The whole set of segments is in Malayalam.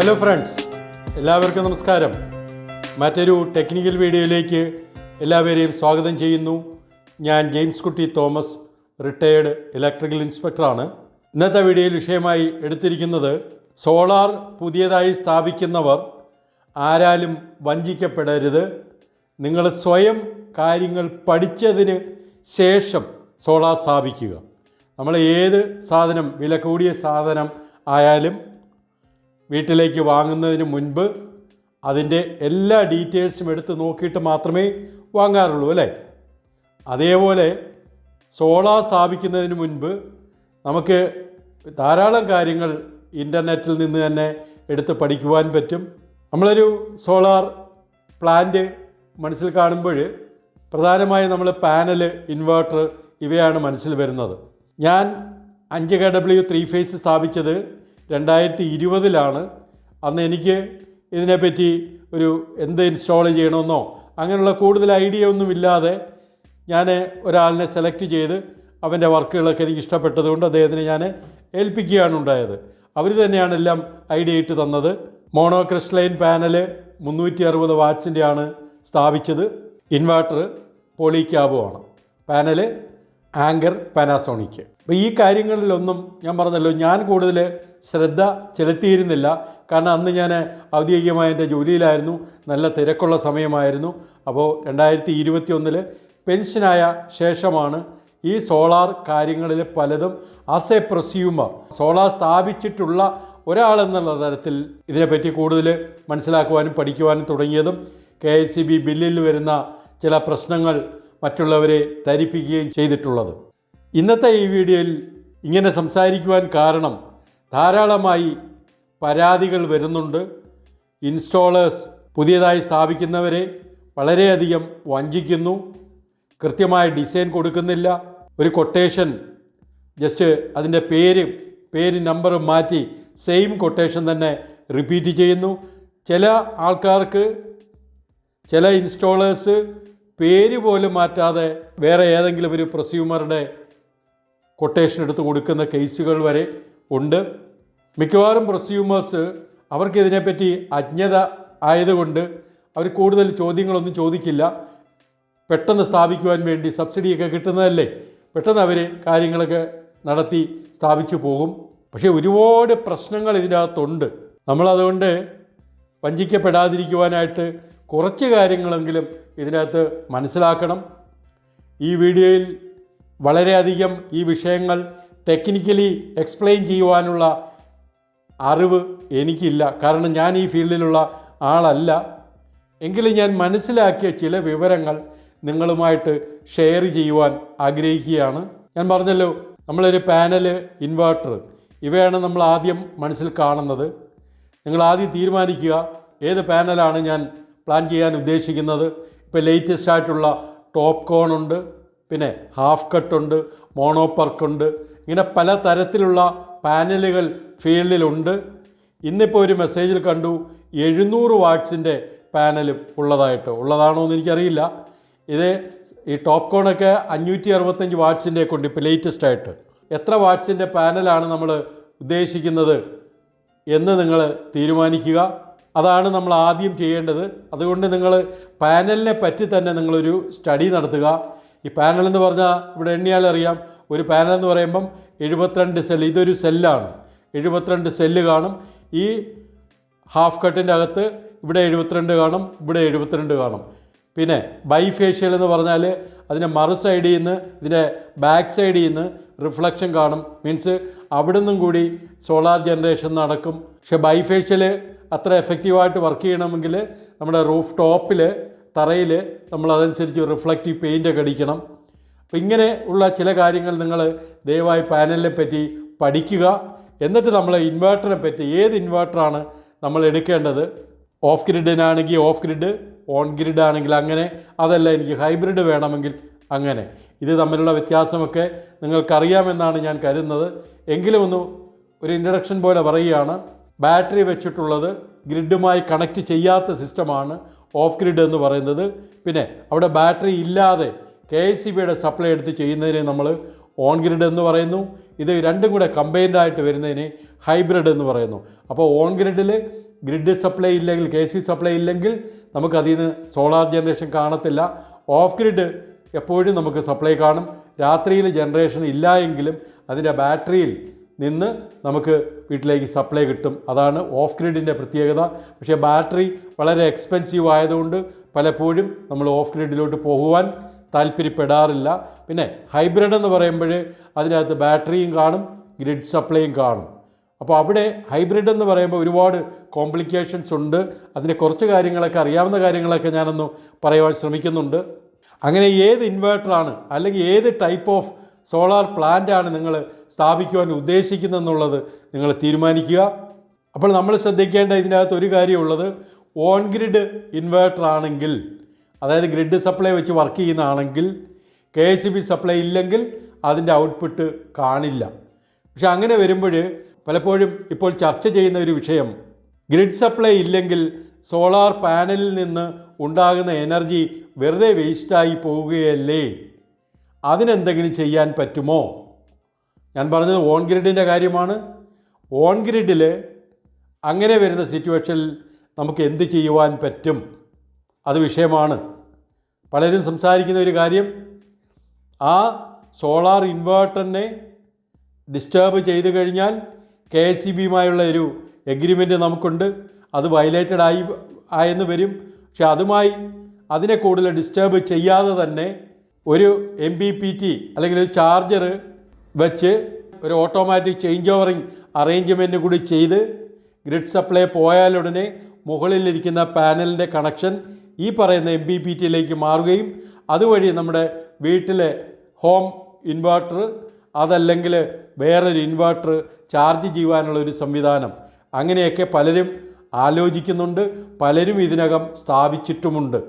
ഹലോ ഫ്രണ്ട്സ് എല്ലാവർക്കും നമസ്കാരം. മറ്റൊരു ടെക്നിക്കൽ വീഡിയോയിലേക്ക് എല്ലാവരെയും സ്വാഗതം ചെയ്യുന്നു. ഞാൻ ജെയിംസ് കുട്ടി തോമസ് റിട്ടയേർഡ് ഇലക്ട്രിക്കൽ ഇൻസ്പെക്ടറാണ് ഇന്നത്തെ വീഡിയോയിൽ വിഷയമായി എടുത്തിരിക്കുന്നത് സോളാർ പുതിയതായി സ്ഥാപിക്കുന്നവർ ആരാലും വഞ്ചിക്കപ്പെടരുത്. നിങ്ങൾ സ്വയം കാര്യങ്ങൾ പഠിച്ചതിന് ശേഷം സോളാർ സ്ഥാപിക്കുക. നമ്മൾ ഏത് സാധനം വില കൂടിയ സാധനം ആയാലും വീട്ടിലേക്ക് വാങ്ങുന്നതിന് മുൻപ് അതിന്റെ എല്ലാ ഡീറ്റെയിൽസും എടുത്ത് നോക്കിയിട്ട് മാത്രമേ വാങ്ങാറുള്ളൂ അല്ലേ? അതേപോലെ സോളാർ സ്ഥാപിക്കുന്നതിന് മുൻപ് നമുക്ക് ധാരാളം കാര്യങ്ങൾ ഇന്റർനെറ്റിൽ നിന്ന് തന്നെ എടുത്ത് പഠിക്കുവാൻ പറ്റും. നമ്മളൊരു സോളാർ പ്ലാന്റ് മനസ്സിൽ കാണുമ്പോൾ പ്രധാനമായും നമ്മൾ പാനൽ ഇൻവേർട്ടർ ഇവയാണ് മനസ്സിൽ വരുന്നത്. ഞാൻ അഞ്ച് കെ ഡബ്ല്യു ത്രീ ഫേസ് സ്ഥാപിച്ചത് രണ്ടായിരത്തി ഇരുപതിലാണ് അന്ന് എനിക്ക് ഇതിനെപ്പറ്റി ഒരു എന്ത് ഇൻസ്റ്റാൾ ചെയ്യണമെന്നോ അങ്ങനെയുള്ള കൂടുതൽ ഐഡിയ ഒന്നുമില്ലാതെ ഞാൻ ഒരാളിനെ സെലക്ട് ചെയ്ത് അവന്റെ വർക്കുകളൊക്കെ എനിക്ക് ഇഷ്ടപ്പെട്ടതുകൊണ്ട് അദ്ദേഹത്തിനെ ഞാൻ ഏൽപ്പിക്കുകയാണ് ഉണ്ടായത്. അവർ തന്നെയാണ് എല്ലാം ഐഡിയ ഇട്ട് തന്നത്. മോണോ ക്രിസ്റ്റലൈൻ പാനൽ മുന്നൂറ്റി അറുപത് വാട്ട്സിന്റെയാണ് സ്ഥാപിച്ചത് ഇൻവെർട്ടർ പോളിക്യാബുമാണ് പാനൽ ആങ്കർ പാനാസോണിക്ക് അപ്പോൾ ഈ കാര്യങ്ങളിലൊന്നും ഞാൻ പറഞ്ഞല്ലോ ഞാൻ കൂടുതൽ ശ്രദ്ധ ചെലുത്തിയിരുന്നില്ല. കാരണം അന്ന് ഞാൻ ഔദ്യോഗികമായ എന്റെ ജോലിയിലായിരുന്നു നല്ല തിരക്കുള്ള സമയമായിരുന്നു. അപ്പോൾ രണ്ടായിരത്തി ഇരുപത്തി ഒന്നിൽ പെൻഷനായ ശേഷമാണ് ഈ സോളാർ കാര്യങ്ങളിൽ പലതും ആസ് എ പ്രൊസ്യൂമർ സോളാർ സ്ഥാപിച്ചിട്ടുള്ള ഒരാളെന്നുള്ള തരത്തിൽ ഇതിനെപ്പറ്റി കൂടുതൽ മനസ്സിലാക്കുവാനും പഠിക്കുവാനും തുടങ്ങിയതും കെ എസ് സി ബി ബില്ലിൽ വരുന്ന ചില പ്രശ്നങ്ങൾ മറ്റുള്ളവരെ ധരിപ്പിക്കുകയും ചെയ്തിട്ടുള്ളത്. ഇന്നത്തെ ഈ വീഡിയോയിൽ ഇങ്ങനെ സംസാരിക്കുവാൻ കാരണം ധാരാളമായി പരാതികൾ വരുന്നുണ്ട്. ഇൻസ്റ്റോളേഴ്സ് പുതിയതായി സ്ഥാപിക്കുന്നവരെ വളരെയധികം വഞ്ചിക്കുന്നു. കൃത്യമായ ഡിസൈൻ കൊടുക്കുന്നില്ല. ഒരു കൊട്ടേഷൻ ജസ്റ്റ് അതിന്റെ പേര് പേര് നമ്പർ മാറ്റി സെയിം കൊട്ടേഷൻ തന്നെ റിപ്പീറ്റ് ചെയ്യുന്നു. ചില ആൾക്കാർക്ക് ചില ഇൻസ്റ്റോളേഴ്സ് പേര് പോലും മാറ്റാതെ വേറെ ഏതെങ്കിലും ഒരു പ്രൊസ്യൂമറുടെ കൊട്ടേഷൻ എടുത്ത് കൊടുക്കുന്ന കേസുകൾ വരെ ഉണ്ട്. മിക്കവാറും പ്രൊസ്യൂമേഴ്സ് അവർക്ക് ഇതിനെപ്പറ്റി അജ്ഞത ആയതുകൊണ്ട് അവർ കൂടുതൽ ചോദ്യങ്ങളൊന്നും ചോദിക്കില്ല. പെട്ടെന്ന് സ്ഥാപിക്കുവാൻ വേണ്ടി സബ്സിഡിയൊക്കെ കിട്ടുന്നതല്ലേ? പെട്ടെന്ന് അവർ കാര്യങ്ങളൊക്കെ നടത്തി സ്ഥാപിച്ചു പോകും. പക്ഷേ ഒരുപാട് പ്രശ്നങ്ങൾ ഇതിനകത്തുണ്ട്. നമ്മളതുകൊണ്ട് വഞ്ചിക്കപ്പെടാതിരിക്കുവാനായിട്ട് കുറച്ച് കാര്യങ്ങളെങ്കിലും ഇതിനകത്ത് മനസ്സിലാക്കണം. ഈ വീഡിയോയിൽ വളരെയധികം ഈ വിഷയങ്ങൾ ടെക്നിക്കലി എക്സ്പ്ലെയിൻ ചെയ്യുവാനുള്ള അറിവ് എനിക്കില്ല. കാരണം ഞാൻ ഈ ഫീൽഡിലുള്ള ആളല്ല. എങ്കിലും ഞാൻ മനസ്സിലാക്കിയ ചില വിവരങ്ങൾ നിങ്ങളുമായിട്ട് ഷെയർ ചെയ്യുവാൻ ആഗ്രഹിക്കുകയാണ്. ഞാൻ പറഞ്ഞല്ലോ നമ്മളൊരു പാനൽ ഇൻവേർട്ടർ ഇവയാണ് നമ്മൾ ആദ്യം മനസ്സിൽ കാണുന്നത്. നിങ്ങൾ ആദ്യം തീരുമാനിക്കുക ഏത് പാനലാണ് ഞാൻ പ്ലാൻ ചെയ്യാൻ ഉദ്ദേശിക്കുന്നത്. ഇപ്പോൾ ലേറ്റസ്റ്റ് ആയിട്ടുള്ള ടോപ്പ് കോൺ ഉണ്ട്. പിന്നെ ഹാഫ് കട്ടുണ്ട് ഉണ്ട് മോണോപ്പർക്ക് ഉണ്ട് ഇങ്ങനെ പല തരത്തിലുള്ള പാനലുകൾ ഫീൽഡിലുണ്ട് ഇന്നിപ്പോൾ ഒരു മെസ്സേജിൽ കണ്ടു എഴുന്നൂറ് വാട്ട്സിന്റെ പാനലും ഉള്ളതായിട്ട്? ഉള്ളതാണോ എന്ന് എനിക്കറിയില്ല. ഇത് ഈ ടോപ്പ് കോണൊക്കെ അഞ്ഞൂറ്റി അറുപത്തഞ്ച് വാട്ട്സിന്റെ കൊണ്ട് ഇപ്പോൾ ലേറ്റസ്റ്റ് ആയിട്ട്. എത്ര വാട്ട്സിന്റെ പാനലാണ് നമ്മൾ ഉദ്ദേശിക്കുന്നത് എന്ന് നിങ്ങൾ തീരുമാനിക്കുക. അതാണ് നമ്മൾ ആദ്യം ചെയ്യേണ്ടത്. അതുകൊണ്ട് നിങ്ങൾ പാനലിനെ പറ്റി തന്നെ നിങ്ങളൊരു സ്റ്റഡി നടത്തുക. ഈ പാനൽ എന്ന് പറഞ്ഞാൽ ഇവിടെ എണ്ണിയാൽ അറിയാം. ഒരു പാനൽ എന്ന് പറയുമ്പം എഴുപത്തിരണ്ട് സെല്ല് ഇതൊരു സെല്ലാണ് എഴുപത്തിരണ്ട് സെല്ല് കാണും. ഈ ഹാഫ് കട്ടിന്റെ അകത്ത് ഇവിടെ എഴുപത്തിരണ്ട് കാണും ഇവിടെ എഴുപത്തിരണ്ട് കാണും. പിന്നെ ബൈഫേഷ്യൽ എന്ന് പറഞ്ഞാൽ അതിന്റെ മറു സൈഡിൽ നിന്ന് ഇതിന്റെ ബാക്ക് സൈഡിൽ നിന്ന് റിഫ്ലക്ഷൻ കാണും. മീൻസ് അവിടെ നിന്നും കൂടി സോളാർ ജനറേഷൻ നടക്കും. പക്ഷെ ബൈഫേഷ്യൽ അത്ര എഫക്റ്റീവായിട്ട് വർക്ക് ചെയ്യണമെങ്കിൽ നമ്മുടെ റൂഫ് ടോപ്പിൽ തറയിൽ നമ്മൾ അതനുസരിച്ച് റിഫ്ലക്റ്റീവ് പെയിന്റൊക്കെ അടിക്കണം. അപ്പം ഇങ്ങനെ ഉള്ള ചില കാര്യങ്ങൾ നിങ്ങൾ ദയവായി പാനലിനെ പറ്റി പഠിക്കുക. എന്നിട്ട് നമ്മൾ ഇൻവേർട്ടറിനെ പറ്റി ഏത് ഇൻവേർട്ടറാണ് നമ്മൾ എടുക്കേണ്ടത്? ഓഫ് ഗ്രിഡിനാണെങ്കിൽ ഓഫ് ഗ്രിഡ് ഓൺ ഗ്രിഡ് ആണെങ്കിൽ അങ്ങനെ. അതല്ല എനിക്ക് ഹൈബ്രിഡ് വേണമെങ്കിൽ അങ്ങനെ. ഇത് തമ്മിലുള്ള വ്യത്യാസമൊക്കെ നിങ്ങൾക്കറിയാമെന്നാണ് ഞാൻ കരുതുന്നത്. എങ്കിലും ഒന്ന് ഒരു ഇൻട്രഡക്ഷൻ പോലെ പറയുകയാണ്. ബാറ്ററി വെച്ചിട്ടുള്ളത് ഗ്രിഡുമായി കണക്റ്റ് ചെയ്യാത്ത സിസ്റ്റമാണ് ഓഫ് ഗ്രിഡ് എന്ന് പറയുന്നത്. പിന്നെ അവിടെ ബാറ്ററി ഇല്ലാതെ കെ എസ് സി ബിയുടെ സപ്ലൈ എടുത്ത് ചെയ്യുന്നതിനെ നമ്മൾ ഓൺ ഗ്രിഡ് എന്ന് പറയുന്നു. ഇത് രണ്ടും കൂടെ കമ്പൈൻഡ് ആയിട്ട് വരുന്നതിന് ഹൈബ്രിഡ് എന്ന് പറയുന്നു. അപ്പോൾ ഓൺ ഗ്രിഡിൽ ഗ്രിഡ് സപ്ലൈ ഇല്ലെങ്കിൽ കെ എസ് സപ്ലൈ ഇല്ലെങ്കിൽ നമുക്കതിൽ നിന്ന് സോളാർ ജനറേഷൻ കാണത്തില്ല. ഓഫ് ഗ്രിഡ് എപ്പോഴും നമുക്ക് സപ്ലൈ കാണും. രാത്രിയിൽ ജനറേഷൻ ഇല്ല എങ്കിലും അതിന്റെ ബാറ്ററിയിൽ നിന്ന് നമുക്ക് വീട്ടിലേക്ക് സപ്ലൈ കിട്ടും. അതാണ് ഓഫ് ഗ്രിഡിന്റെ പ്രത്യേകത. പക്ഷേ ബാറ്ററി വളരെ എക്സ്പെൻസീവ് ആയതുകൊണ്ട് പലപ്പോഴും നമ്മൾ ഓഫ് ഗ്രിഡിലോട്ട് പോകുവാൻ താല്പര്യപ്പെടാറില്ല. പിന്നെ ഹൈബ്രിഡ് എന്ന് പറയുമ്പോൾ അതിനകത്ത് ബാറ്ററിയും കാണും ഗ്രിഡ് സപ്ലൈയും കാണും. അപ്പോൾ അവിടെ ഹൈബ്രിഡ് എന്ന് പറയുമ്പോൾ ഒരുപാട് കോംപ്ലിക്കേഷൻസ് ഉണ്ട്. അതിന്റെ കുറച്ച് കാര്യങ്ങളൊക്കെ അറിയാവുന്ന കാര്യങ്ങളൊക്കെ ഞാനൊന്ന് പറയുവാൻ ശ്രമിക്കുന്നുണ്ട്. അങ്ങനെ ഏത് ഇൻവേർട്ടറാണ് അല്ലെങ്കിൽ ഏത് ടൈപ്പ് ഓഫ് സോളാർ പ്ലാന്റാണ് നിങ്ങൾ സ്ഥാപിക്കുവാൻ ഉദ്ദേശിക്കുന്നതെന്നുള്ളത് നിങ്ങൾ തീരുമാനിക്കുക. അപ്പോൾ നമ്മൾ ശ്രദ്ധിക്കേണ്ട ഇതിനകത്ത് ഒരു കാര്യമുള്ളത് ഓൺ ഗ്രിഡ് ഇൻവേർട്ടർ ആണെങ്കിൽ അതായത് ഗ്രിഡ് സപ്ലൈ വെച്ച് വർക്ക് ചെയ്യുന്നതാണെങ്കിൽ കെ എസ് ബി സപ്ലൈ ഇല്ലെങ്കിൽ അതിന്റെ ഔട്ട്പുട്ട് കാണില്ല. പക്ഷെ അങ്ങനെ വരുമ്പോൾ പലപ്പോഴും ഇപ്പോൾ ചർച്ച ചെയ്യുന്ന ഒരു വിഷയം ഗ്രിഡ് സപ്ലൈ ഇല്ലെങ്കിൽ സോളാർ പാനലിൽ നിന്ന് ഉണ്ടാകുന്ന എനർജി വെറുതെ വേസ്റ്റായി പോവുകയല്ലേ? അതിനെന്തെങ്കിലും ചെയ്യാൻ പറ്റുമോ? ഞാൻ പറഞ്ഞത് ഓൺ ഗ്രിഡിന്റെ കാര്യമാണ്. ഓൺ ഗ്രിഡിൽ അങ്ങനെ വരുന്ന സിറ്റുവേഷനിൽ നമുക്ക് എന്ത് ചെയ്യുവാൻ പറ്റും? അത് വിഷയമാണ്. പലരും സംസാരിക്കുന്ന ഒരു കാര്യം ആ സോളാർ ഇൻവേർട്ടറിനെ ഡിസ്റ്റേബ് ചെയ്തു കഴിഞ്ഞാൽ കെ എസ് സി ബിയുമായുള്ള ഒരു എഗ്രിമെന്റ് നമുക്കുണ്ട്. അത് വയലേറ്റഡ് ആയി ആയെന്ന് വരും. പക്ഷെ അതുമായി അതിനെ കൂടുതൽ ഡിസ്റ്റേബ് ചെയ്യാതെ തന്നെ ഒരു എം ബി പി ടി അല്ലെങ്കിൽ ഒരു ചാർജർ വെച്ച് ഒരു ഓട്ടോമാറ്റിക് ചേഞ്ച് ഓവറിങ് അറേഞ്ച്മെന്റ് കൂടി ചെയ്ത് ഗ്രിഡ് സപ്ലൈ പോയാലുടനെ മുകളിലിരിക്കുന്ന പാനലിന്റെ കണക്ഷൻ ഈ പറയുന്ന എം ബി പി ടിയിലേക്ക് മാറുകയും അതുവഴി നമ്മുടെ വീട്ടിലെ ഹോം ഇൻവേർട്ടർ അതല്ലെങ്കിൽ വേറൊരു ഇൻവേർട്ടർ ചാർജ് ചെയ്യുവാനുള്ള ഒരു സംവിധാനം. അങ്ങനെയൊക്കെ പലരും ആലോചിക്കുന്നുണ്ട് പലരും ഇതിനകം സ്ഥാപിച്ചിട്ടുമുണ്ട്.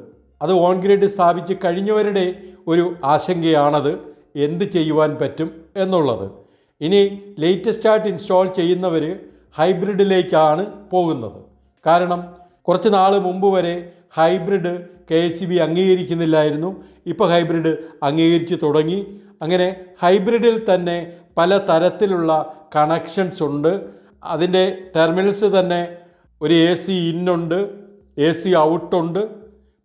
അത് ഓൺ ഗ്രിഡ് സ്ഥാപിച്ച് കഴിഞ്ഞവരുടെ ഒരു ആശങ്കയാണത്. എന്ത് ചെയ്യുവാൻ പറ്റും എന്നുള്ളത്. ഇനി ലേറ്റസ്റ്റ് ആയിട്ട് ഇൻസ്റ്റാൾ ചെയ്യുന്നവർ ഹൈബ്രിഡിലേക്കാണ് പോകുന്നത്. കാരണം കുറച്ച് നാൾ മുമ്പ് വരെ ഹൈബ്രിഡ് കെ എസ് ബി അംഗീകരിക്കുന്നില്ലായിരുന്നു. ഇപ്പോൾ ഹൈബ്രിഡ് അംഗീകരിച്ചു തുടങ്ങി. അങ്ങനെ ഹൈബ്രിഡിൽ തന്നെ പല തരത്തിലുള്ള കണക്ഷൻസ് ഉണ്ട്. അതിന്റെ ടെർമിനൽസ് തന്നെ ഒരു എ സി ഇന്നുണ്ട് എ സി ഔട്ടുണ്ട്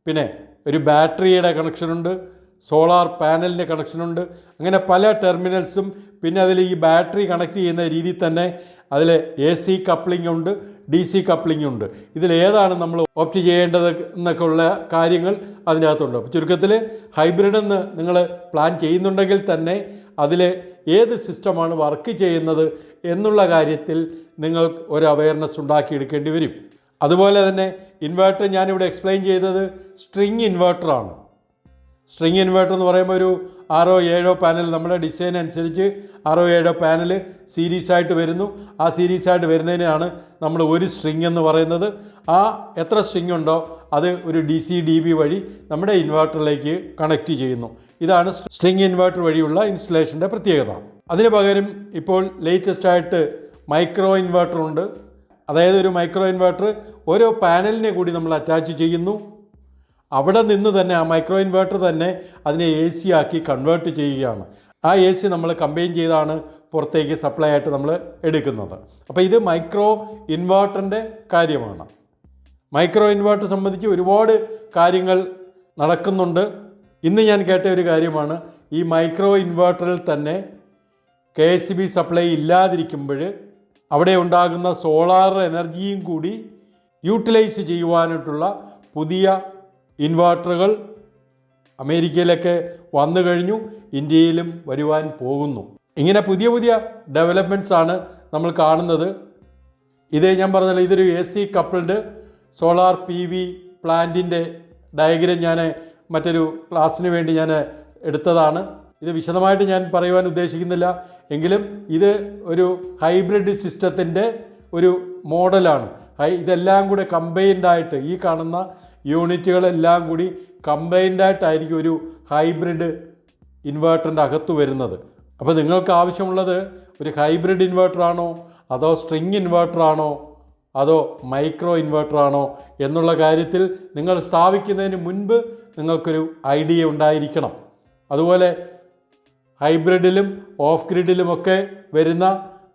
പിന്നെ ഒരു ബാറ്ററിയുടെ കണക്ഷനുണ്ട് സോളാർ പാനലിന്റെ കണക്ഷനുണ്ട് അങ്ങനെ പല ടെർമിനൽസും പിന്നെ അതിൽ ഈ ബാറ്ററി കണക്ട് ചെയ്യുന്ന രീതിയിൽ തന്നെ അതിൽ എ സി കപ്ലിംഗ് ഉണ്ട് ഡി സി കപ്ലിംഗ് ഉണ്ട്. ഇതിലേതാണ് നമ്മൾ ഓപ്റ്റ് ചെയ്യേണ്ടത് എന്നൊക്കെ ഉള്ള കാര്യങ്ങൾ അതിനകത്തുണ്ട്. അപ്പോൾ ചുരുക്കത്തിൽ ഹൈബ്രിഡ് എന്ന് നിങ്ങൾ പ്ലാൻ ചെയ്യുന്നുണ്ടെങ്കിൽ തന്നെ അതിൽ ഏത് സിസ്റ്റമാണ് വർക്ക് ചെയ്യുന്നത് എന്നുള്ള കാര്യത്തിൽ നിങ്ങൾ ഒരു അവയർനെസ് ഉണ്ടാക്കിയെടുക്കേണ്ടി വരും. അതുപോലെ തന്നെ ഇൻവേർട്ടർ ഞാനിവിടെ എക്സ്പ്ലെയിൻ ചെയ്തത് സ്ട്രിങ് ഇൻവേർട്ടറാണ് സ്ട്രിങ് ഇൻവേർട്ടർ എന്ന് പറയുമ്പോൾ ഒരു ആറോ ഏഴോ പാനൽ നമ്മുടെ ഡിസൈൻ അനുസരിച്ച് ആറോ ഏഴോ പാനൽ സീരീസ് ആയിട്ട് വരുന്നു. ആ സീരീസ് ആയിട്ട് വരുന്നതിനാണ് നമ്മൾ ഒരു സ്ട്രിങ് എന്ന് പറയുന്നത്. ആ എത്ര സ്ട്രിങ് ഉണ്ടോ അത് ഒരു ഡി സി ഡി ബി വഴി നമ്മുടെ ഇൻവേർട്ടറിലേക്ക് കണക്റ്റ് ചെയ്യുന്നു. ഇതാണ് സ്ട്രിങ് ഇൻവേർട്ടർ വഴിയുള്ള ഇൻസ്റ്റലേഷന്റെ പ്രത്യേകത. അതിന് പകരം ഇപ്പോൾ ലേറ്റസ്റ്റ് ആയിട്ട് മൈക്രോ ഇൻവേർട്ടർ ഉണ്ട്. അതായത് ഒരു മൈക്രോ ഇൻവേർട്ടർ ഓരോ പാനലിനെ കൂടി നമ്മൾ അറ്റാച്ച് ചെയ്യുന്നു. അവിടെ നിന്ന് തന്നെ ആ മൈക്രോ ഇൻവേർട്ടർ തന്നെ അതിനെ എ സി ആക്കി കൺവേർട്ട് ചെയ്യുകയാണ്. ആ എ സി നമ്മൾ കമ്പൈൻ ചെയ്താണ് പുറത്തേക്ക് സപ്ലൈ ആയിട്ട് നമ്മൾ എടുക്കുന്നത്. അപ്പോൾ ഇത് മൈക്രോ ഇൻവേർട്ടറിന്റെ കാര്യമാണ്. മൈക്രോ ഇൻവേർട്ടർ സംബന്ധിച്ച് ഒരുപാട് കാര്യങ്ങൾ നടക്കുന്നുണ്ട്. ഇന്ന് ഞാൻ കേട്ട ഒരു കാര്യമാണ് ഈ മൈക്രോ ഇൻവേർട്ടറിൽ തന്നെ കെ എസ് ബി സപ്ലൈ ഇല്ലാതിരിക്കുമ്പോൾ അവിടെ ഉണ്ടാകുന്ന സോളാർ എനർജിയും കൂടി യൂട്ടിലൈസ് ചെയ്യുവാനായിട്ടുള്ള പുതിയ ഇൻവേർട്ടറുകൾ അമേരിക്കയിലൊക്കെ വന്നു കഴിഞ്ഞു ഇന്ത്യയിലും വരുവാൻ പോകുന്നു. ഇങ്ങനെ പുതിയ പുതിയ ഡെവലപ്മെന്റ്സ് ആണ് നമ്മൾ കാണുന്നത്. ഇത് ഞാൻ പറഞ്ഞല്ലോ ഇതൊരു A C coupled solar P V പ്ലാന്റിന്റെ ഡയഗ്രം ഞാൻ മറ്റൊരു ക്ലാസ്സിന് വേണ്ടി ഞാൻ എടുത്തതാണ്. ഇത് വിശദമായിട്ട് ഞാൻ പറയുവാൻ ഉദ്ദേശിക്കുന്നില്ല. എങ്കിലും ഇത് ഒരു ഹൈബ്രിഡ് സിസ്റ്റത്തിന്റെ ഒരു മോഡലാണ്. ഇതെല്ലാം കൂടെ കമ്പൈൻഡായിട്ട് ഈ കാണുന്ന യൂണിറ്റുകളെല്ലാം കൂടി കമ്പൈൻഡായിട്ടായിരിക്കും ഒരു ഹൈബ്രിഡ് ഇൻവേർട്ടറിന്റെ അകത്ത് വരുന്നത്. അപ്പോൾ നിങ്ങൾക്ക് ആവശ്യമുള്ളത് ഒരു ഹൈബ്രിഡ് ഇൻവേർട്ടറാണോ അതോ സ്ട്രിങ് ഇൻവേർട്ടറാണോ അതോ മൈക്രോ ഇൻവേർട്ടറാണോ എന്നുള്ള കാര്യത്തിൽ നിങ്ങൾ സ്ഥാപിക്കുന്നതിന് മുൻപ് നിങ്ങൾക്കൊരു ഐഡിയ ഉണ്ടായിരിക്കണം. അതുപോലെ ഹൈബ്രിഡിലും ഓഫ് ഗ്രിഡിലുമൊക്കെ വരുന്ന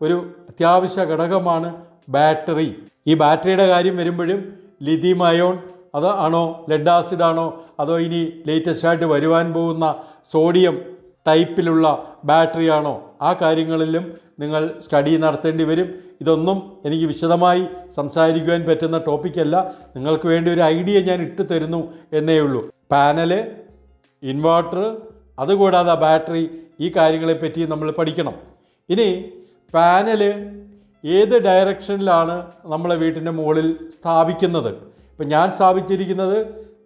ഒരു അത്യാവശ്യ ഘടകമാണ് ബാറ്ററി. ഈ ബാറ്ററിയുടെ കാര്യം വരുമ്പോഴും ലിഥിയം അയോൺ അത് ആണോ ലെഡ് ആസിഡ് ആണോ അതോ ഇനി ലേറ്റസ്റ്റ് ആയിട്ട് വരുവാൻ പോകുന്ന സോഡിയം ടൈപ്പിലുള്ള ബാറ്ററി ആണോ ആ കാര്യങ്ങളിലും നിങ്ങൾ സ്റ്റഡി നടത്തേണ്ടി വരും. ഇതൊന്നും എനിക്ക് വിശദമായി സംസാരിക്കുവാൻ പറ്റുന്ന ടോപ്പിക്കല്ല നിങ്ങൾക്ക് വേണ്ടി ഒരു ഐഡിയ ഞാൻ ഇട്ടു തരുന്നു എന്നേ ഉള്ളൂ. പാനൽ ഇൻവേർട്ടർ അതുകൂടാതെ ബാറ്ററി ഈ കാര്യങ്ങളെപ്പറ്റി നമ്മൾ പഠിക്കണം. ഇനി പാനൽ ഏത് ഡയറക്ഷനിലാണ് നമ്മളെ വീട്ടിന്റെ മുകളിൽ സ്ഥാപിക്കുന്നത്? ഇപ്പം ഞാൻ സ്ഥാപിച്ചിരിക്കുന്നത്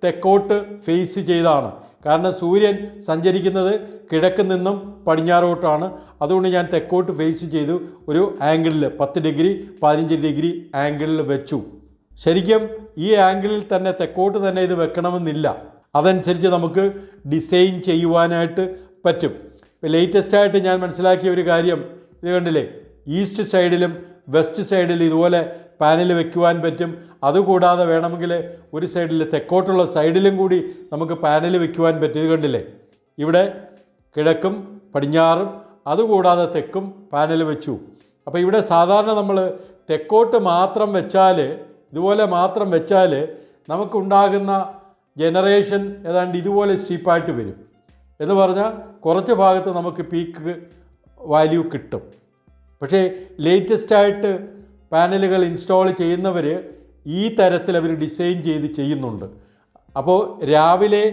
തെക്കോട്ട് ഫേസ് ചെയ്താണ്. കാരണം സൂര്യൻ സഞ്ചരിക്കുന്നത് കിഴക്ക് നിന്നും പടിഞ്ഞാറോട്ടാണ്. അതുകൊണ്ട് ഞാൻ തെക്കോട്ട് ഫേസ് ചെയ്തു ഒരു ആംഗിളിൽ പത്ത് ഡിഗ്രി പതിനഞ്ച് ഡിഗ്രി ആംഗിളിൽ വെച്ചു. ശരിക്കും ഈ ആംഗിളിൽ തന്നെ തെക്കോട്ട് തന്നെ ഇത് വെക്കണമെന്നില്ല. അതനുസരിച്ച് നമുക്ക് ഡിസൈൻ ചെയ്യുവാനായിട്ട് പറ്റും. ഇപ്പോൾ ലേറ്റസ്റ്റ് ആയിട്ട് ഞാൻ മനസ്സിലാക്കിയ ഒരു കാര്യം ഇത് കണ്ടില്ലേ? ഈസ്റ്റ് സൈഡിലും വെസ്റ്റ് സൈഡിൽ ഇതുപോലെ പാനൽ വെക്കുവാൻ പറ്റും. അതുകൂടാതെ വേണമെങ്കിൽ ഒരു സൈഡിൽ തെക്കോട്ടുള്ള സൈഡിലും കൂടി നമുക്ക് പാനൽ വെക്കുവാൻ പറ്റും. ഇത് കണ്ടില്ലേ? ഇവിടെ കിഴക്കും പടിഞ്ഞാറും അതുകൂടാതെ തെക്കും പാനൽ വെച്ചു. അപ്പോൾ ഇവിടെ സാധാരണ നമ്മൾ തെക്കോട്ട് മാത്രം വെച്ചാൽ ഇതുപോലെ മാത്രം വെച്ചാൽ നമുക്കുണ്ടാകുന്ന ജനറേഷൻ ഏതാണ്ട് ഇതുപോലെ സ്റ്റീപ്പായിട്ട് വരും. എന്ന് പറഞ്ഞാൽ കുറച്ച് ഭാഗത്ത് നമുക്ക് പീക്ക് വാല്യൂ കിട്ടും. പക്ഷേ ലേറ്റസ്റ്റായിട്ട് പാനലുകൾ ഇൻസ്റ്റാൾ ചെയ്യുന്നവർ ഈ തരത്തിൽ അവർ ഡിസൈൻ ചെയ്ത് ചെയ്യുന്നുണ്ട്. അപ്പോൾ രാവിലെ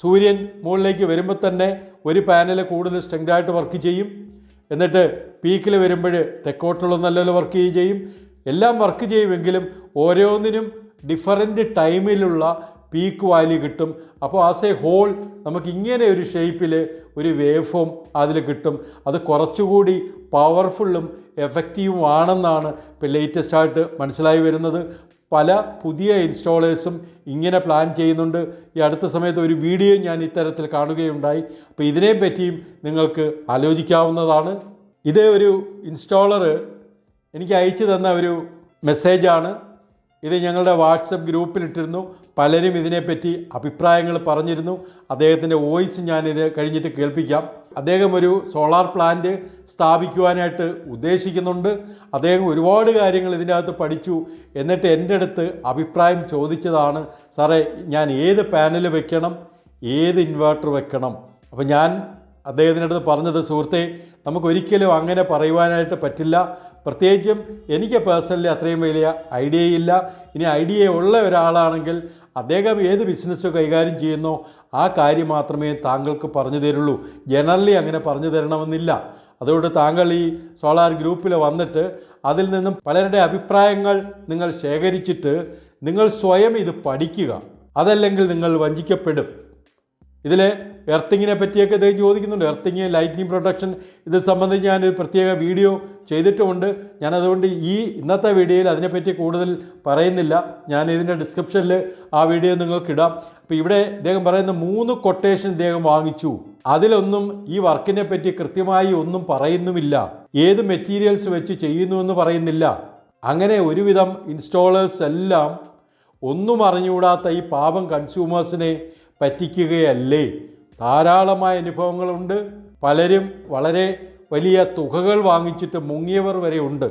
സൂര്യൻ മുകളിലേക്ക് വരുമ്പോൾ തന്നെ ഒരു പാനൽ കൂടുതൽ സ്ട്രെങ്ത് ആയിട്ട് വർക്ക് ചെയ്യും. എന്നിട്ട് പീക്കിൽ വരുമ്പോൾ തെക്കോട്ടുള്ള നല്ലപോലെ വർക്ക് ചെയ്യുകയും ചെയ്യും. എല്ലാം വർക്ക് ചെയ്യുമെങ്കിലും ഓരോന്നിനും ഡിഫറന്റ് ടൈമിലുള്ള പീക്ക് വാല്യൂ കിട്ടും. അപ്പോൾ ആസ് എ ഹോൾ നമുക്ക് ഇങ്ങനെ ഒരു ഷേപ്പിൽ ഒരു വേവ് ഫോം അതിൽ കിട്ടും. അത് കുറച്ചുകൂടി പവർഫുള്ളും എഫക്റ്റീവും ആണെന്നാണ് ഇപ്പോൾ ലേറ്റസ്റ്റ് ആയിട്ട് മനസ്സിലായി വരുന്നത്. പല പുതിയ ഇൻസ്റ്റാളേഴ്സും ഇങ്ങനെ പ്ലാൻ ചെയ്യുന്നുണ്ട്. ഈ അടുത്ത സമയത്ത് ഒരു വീഡിയോ ഞാൻ ഇത്തരത്തിൽ കാണുകയുണ്ടായി. അപ്പോൾ ഇതിനെ പറ്റിയും നിങ്ങൾക്ക് ആലോചിക്കാവുന്നതാണ്. ഇതേ ഒരു ഇൻസ്റ്റാളർ എനിക്ക് അയച്ചു തന്ന ഒരു മെസ്സേജാണ് ഇത് ഞങ്ങളുടെ വാട്സപ്പ് ഗ്രൂപ്പിലിട്ടിരുന്നു. പലരും ഇതിനെപ്പറ്റി അഭിപ്രായങ്ങൾ പറഞ്ഞിരുന്നു. അദ്ദേഹത്തിന്റെ വോയിസ് ഞാനിത് കഴിഞ്ഞിട്ട് കേൾപ്പിക്കാം. അദ്ദേഹം ഒരു സോളാർ പ്ലാന്റ് സ്ഥാപിക്കുവാനായിട്ട് ഉദ്ദേശിക്കുന്നുണ്ട്. അദ്ദേഹം ഒരുപാട് കാര്യങ്ങൾ ഇതിന്റെ അകത്ത് പഠിച്ചു. എന്നിട്ട് എന്റെ അടുത്ത് അഭിപ്രായം ചോദിച്ചതാണ് സാറേ ഞാൻ ഏത് പാനൽ വെക്കണം? ഏത് ഇൻവേർട്ടർ വെക്കണം? അപ്പോൾ ഞാൻ അദ്ദേഹത്തിന്റെ അടുത്ത് പറഞ്ഞത് സുഹൃത്തെ നമുക്കൊരിക്കലും അങ്ങനെ പറയുവാനായിട്ട് പറ്റില്ല. പ്രത്യേകിച്ചും എനിക്ക് പേഴ്സണലി അത്രയും വലിയ ഐഡിയ ഇല്ല. ഇനി ഐഡിയ ഉള്ള ഒരാളാണെങ്കിൽ അദ്ദേഹം ഏത് ബിസിനസ് കൈകാര്യം ചെയ്യുന്നോ ആ കാര്യം മാത്രമേ താങ്കൾക്ക് പറഞ്ഞു തരുള്ളൂ. ജനറലി അങ്ങനെ പറഞ്ഞു തരണമെന്നില്ല. അതുകൊണ്ട് താങ്കൾ ഈ സോളാർ ഗ്രൂപ്പിൽ വന്നിട്ട് അതിൽ നിന്നും പലരുടെ അഭിപ്രായങ്ങൾ നിങ്ങൾ ശേഖരിച്ചിട്ട് നിങ്ങൾ സ്വയം ഇത് പഠിക്കുക. അതല്ലെങ്കിൽ നിങ്ങൾ വഞ്ചിക്കപ്പെടും. ഇതിൽ എർത്തിങ്ങിനെ പറ്റിയൊക്കെ ഇദ്ദേഹം ചോദിക്കുന്നുണ്ട്. എർത്തിങ് ലൈറ്റ്നിങ് പ്രൊട്ടക്ഷൻ ഇത് സംബന്ധിച്ച് ഞാനൊരു പ്രത്യേക വീഡിയോ ചെയ്തിട്ടുമുണ്ട്. ഞാനതുകൊണ്ട് ഈ ഇന്നത്തെ വീഡിയോയിൽ അതിനെപ്പറ്റി കൂടുതൽ പറയുന്നില്ല. ഞാൻ ഇതിന്റെ ഡിസ്ക്രിപ്ഷനിൽ ആ വീഡിയോ നിങ്ങൾക്ക് ഇടാം അപ്പോൾ ഇവിടെ ഇദ്ദേഹം പറയുന്ന മൂന്ന് കൊട്ടേഷൻ ഇദ്ദേഹം വാങ്ങിച്ചു. അതിലൊന്നും ഈ വർക്കിനെ പറ്റി കൃത്യമായി ഒന്നും പറയുന്നുമില്ല. ഏത് മെറ്റീരിയൽസ് വെച്ച് ചെയ്യുന്നുവെന്ന് പറയുന്നില്ല. അങ്ങനെ ഒരുവിധം ഇൻസ്റ്റാളേഴ്സ് എല്ലാം ഒന്നും അറിഞ്ഞുകൂടാത്ത ഈ പാവം കൺസ്യൂമേഴ്സിനെ പറ്റിക്കുകയല്ലേ? ധാരാളമായ അനുഭവങ്ങളുണ്ട്. പലരും വളരെ വലിയ തുകകൾ വാങ്ങിച്ചിട്ട് മുങ്ങിയവർ വരെ ഉണ്ട്.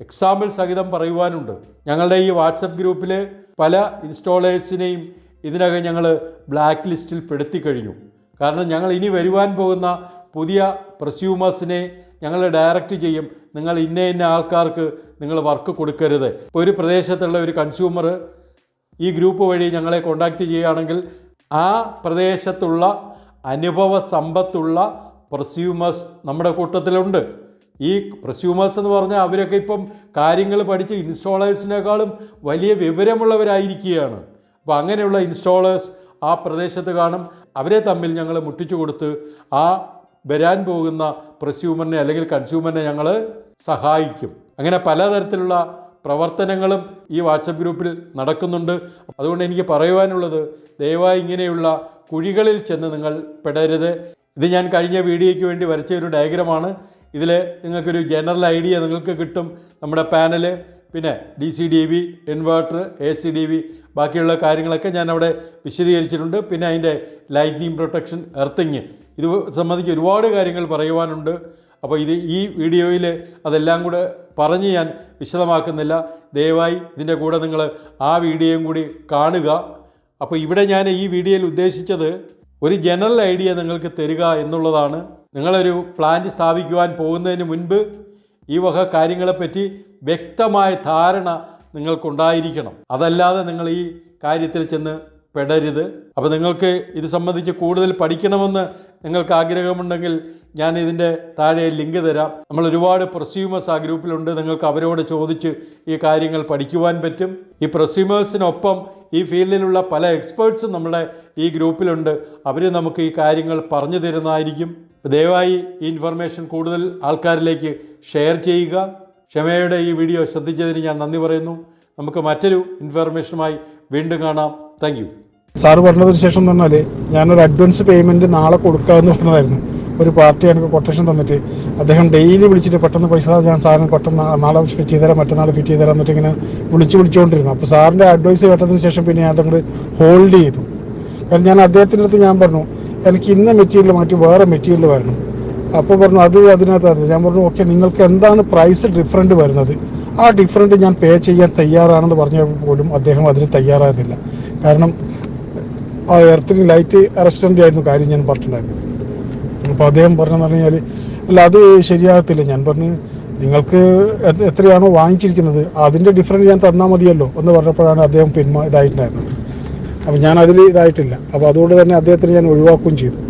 എക്സാമ്പിൾ സഹിതം പറയുവാനുണ്ട്. ഞങ്ങളുടെ ഈ വാട്സപ്പ് ഗ്രൂപ്പിൽ പല ഇൻസ്റ്റാളേഴ്സിനെയും ഇതിനകം ഞങ്ങൾ ബ്ലാക്ക് ലിസ്റ്റിൽ പെടുത്തി കഴിഞ്ഞു. കാരണം ഞങ്ങൾ ഇനി വരുവാൻ പോകുന്ന പുതിയ പ്രസ്യൂമേഴ്സിനെ ഞങ്ങൾ ഡയറക്റ്റ് ചെയ്യും. നിങ്ങൾ ഇന്ന ഇന്ന ആൾക്കാർക്ക് നിങ്ങൾ വർക്ക് കൊടുക്കരുത്. ഇപ്പോൾ ഒരു പ്രദേശത്തുള്ള ഒരു കൺസ്യൂമർ ഈ ഗ്രൂപ്പ് വഴി ഞങ്ങളെ കോണ്ടാക്റ്റ് ചെയ്യുകയാണെങ്കിൽ ആ പ്രദേശത്തുള്ള അനുഭവ സമ്പത്തുള്ള പ്രസ്യൂമേഴ്സ് നമ്മുടെ കൂട്ടത്തിലുണ്ട്. ഈ പ്രസ്യൂമേഴ്സ് എന്ന് പറഞ്ഞാൽ അവരൊക്കെ ഇപ്പം കാര്യങ്ങൾ പഠിച്ച് ഇൻസ്റ്റാളേഴ്സിനേക്കാളും വലിയ വിവരമുള്ളവരായിരിക്കുകയാണ്. അപ്പോൾ അങ്ങനെയുള്ള ഇൻസ്റ്റാളേഴ്സ് ആ പ്രദേശത്ത് കാണും. അവരെ തമ്മിൽ ഞങ്ങൾ മുട്ടിച്ചു കൊടുത്ത് ആ വരാൻ പോകുന്ന പ്രസ്യൂമറിനെ അല്ലെങ്കിൽ കൺസ്യൂമറിനെ ഞങ്ങൾ സഹായിക്കും. അങ്ങനെ പലതരത്തിലുള്ള പ്രവർത്തനങ്ങളും ഈ വാട്സപ്പ് ഗ്രൂപ്പിൽ നടക്കുന്നുണ്ട്. അതുകൊണ്ട് എനിക്ക് പറയുവാനുള്ളത് ദയവായി ഇങ്ങനെയുള്ള കുഴികളിൽ ചെന്ന് നിങ്ങൾ പെടരുത്. ഇത് ഞാൻ കഴിഞ്ഞ വീഡിയോയ്ക്ക് വേണ്ടി വരച്ച ഒരു ഡയഗ്രമാണ്. ഇതിൽ നിങ്ങൾക്കൊരു ജനറൽ ഐഡിയ നിങ്ങൾക്ക് കിട്ടും. നമ്മുടെ പാനൽ പിന്നെ D C D V inverter A C D V ബാക്കിയുള്ള കാര്യങ്ങളൊക്കെ ഞാൻ അവിടെ വിശദീകരിച്ചിട്ടുണ്ട്. പിന്നെ അതിന്റെ ലൈറ്റ്നിങ് പ്രൊട്ടക്ഷൻ എർത്തിങ്. ഇത് സംബന്ധിച്ച് ഒരുപാട് കാര്യങ്ങൾ പറയുവാനുണ്ട്. അപ്പോൾ ഇത് ഈ വീഡിയോയിൽ അതെല്ലാം കൂടെ പറഞ്ഞ് ഞാൻ വിശദമാക്കുന്നില്ല. ദയവായി ഇതിന്റെ കൂടെ നിങ്ങൾ ആ വീഡിയോയും കൂടി കാണുക. അപ്പോൾ ഇവിടെ ഞാൻ ഈ വീഡിയോയിൽ ഉദ്ദേശിച്ചത് ഒരു ജനറൽ ഐഡിയ നിങ്ങൾക്ക് തരിക എന്നുള്ളതാണ്. നിങ്ങളൊരു പ്ലാന്റ് സ്ഥാപിക്കുവാൻ പോകുന്നതിന് മുൻപ് ഈ വക കാര്യങ്ങളെപ്പറ്റി വ്യക്തമായ ധാരണ നിങ്ങൾക്കുണ്ടായിരിക്കണം. അതല്ലാതെ നിങ്ങൾ ഈ കാര്യത്തിൽ ചെന്ന് പെടരുത്. അപ്പോൾ നിങ്ങൾക്ക് ഇത് സംബന്ധിച്ച് കൂടുതൽ പഠിക്കണമെന്ന് നിങ്ങൾക്ക് ആഗ്രഹമുണ്ടെങ്കിൽ ഞാൻ ഇതിന്റെ താഴെ ലിങ്ക് തരാം. നമ്മൾ ഒരുപാട് പ്രൊസ്യൂമേഴ്സ് ആ ഗ്രൂപ്പിലുണ്ട്. നിങ്ങൾക്ക് അവരോട് ചോദിച്ച് ഈ കാര്യങ്ങൾ പഠിക്കുവാൻ പറ്റും. ഈ പ്രൊസ്യൂമേഴ്സിനൊപ്പം ഈ ഫീൽഡിലുള്ള പല എക്സ്പേർട്സും നമ്മുടെ ഈ ഗ്രൂപ്പിലുണ്ട്. അവർ നമുക്ക് ഈ കാര്യങ്ങൾ പറഞ്ഞു തരുന്നതായിരിക്കും. ദയവായി ഈ ഇൻഫർമേഷൻ കൂടുതൽ ആൾക്കാരിലേക്ക് ഷെയർ ചെയ്യുക. ക്ഷമയുടെ ഈ വീഡിയോ ശ്രദ്ധിച്ചതിന് ഞാൻ നന്ദി പറയുന്നു. നമുക്ക് മറ്റൊരു ഇൻഫർമേഷനുമായി വീണ്ടും കാണാം. താങ്ക് യു സാറ് പറഞ്ഞതിന് ശേഷം എന്ന് പറഞ്ഞാൽ ഞാനൊരു അഡ്വാൻസ് പേയ്മെന്റ് നാളെ കൊടുക്കാമെന്ന് പറഞ്ഞതായിരുന്നു. ഒരു പാർട്ടി എനിക്ക് കൊട്ടേഷൻ തന്നിട്ട്. അദ്ദേഹം ഡെയിലി വിളിച്ചിട്ട് പെട്ടെന്ന് പൈസ ഞാൻ സാറിന് പെട്ടെന്ന് നാളെ ഫിറ്റ് ചെയ്ത് തരാം മറ്റന്നാൾ ഫിറ്റ് ചെയ്ത് തരാം എന്നിട്ട് ഇങ്ങനെ വിളിച്ച് വിളിച്ചുകൊണ്ടിരുന്നു അപ്പോൾ സാറിന്റെ അഡ്വൈസ് കേട്ടതിന് ശേഷം പിന്നെ ഞാൻ അതങ്ങോട്ട് ഹോൾഡ് ചെയ്തു. കാരണം ഞാൻ അദ്ദേഹത്തിന്റെ അടുത്ത് ഞാൻ പറഞ്ഞു എനിക്ക് ഇന്ന മെറ്റീരിയൽ മാറ്റി വേറെ മെറ്റീരിയൽ വരണം. അപ്പോൾ പറഞ്ഞു അത് അതിനകത്ത് അത്. ഞാൻ പറഞ്ഞു ഓക്കെ നിങ്ങൾക്ക് എന്താണ് പ്രൈസ് ഡിഫറന്റ് വരുന്നത്? ആ ഡിഫറന്റ് ഞാൻ പേ ചെയ്യാൻ തയ്യാറാണെന്ന് പറഞ്ഞപ്പോൾ പോലും അദ്ദേഹം അതിന് തയ്യാറാകുന്നില്ല കാരണം എർത്തിന് ലൈറ്റ് അറസ്റ്റന്റ് ആയിരുന്നു കാര്യം ഞാൻ പറഞ്ഞിട്ടുണ്ടായിരുന്നത്. അപ്പോൾ അദ്ദേഹം പറഞ്ഞതെന്ന് പറഞ്ഞു കഴിഞ്ഞാൽ അല്ല അത് ശരിയാകത്തില്ല. ഞാൻ പറഞ്ഞു നിങ്ങൾക്ക് എത്രയാണോ വാങ്ങിച്ചിരിക്കുന്നത് അതിന്റെ ഡിഫറന്റ് ഞാൻ തന്നാൽ മതിയല്ലോ എന്ന് പറഞ്ഞപ്പോഴാണ് അദ്ദേഹം പിന്മാ ഇതായിട്ടുണ്ടായിരുന്നത്. അപ്പോൾ ഞാൻ അതിൽ ഇതായിട്ടില്ല. അപ്പോൾ അതുകൊണ്ട് തന്നെ അദ്ദേഹത്തിന് ഞാൻ ഒഴിവാക്കുകയും ചെയ്തു.